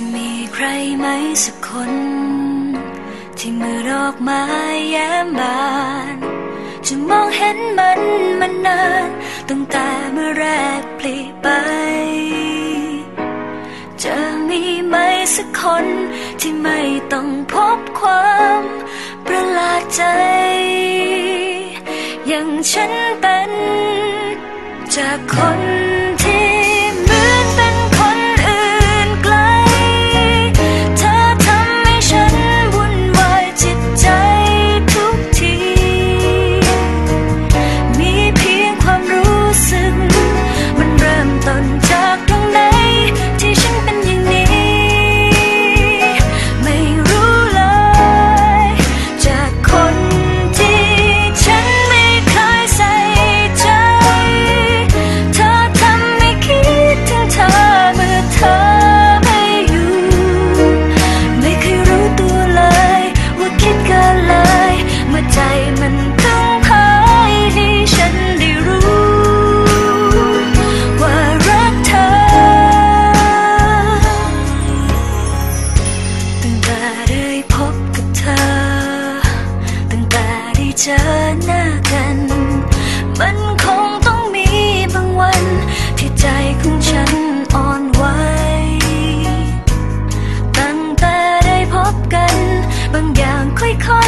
จะมีใครไหมสักคน ที่มือดอกไม้แย้มบาน จะมองเห็นมันมานานตั้งแต่เมื่อแรกปลีไป จะมีไหมสักคนที่ไม่ต้องพบความประหลาดใจ อย่างฉันเป็นจากคน เจอหน้ากัน มันคงต้องมีบางวัน ที่ใจของฉันอ่อนไหวตั้งแต่ได้พบกัน บางอย่างค่อยค่อย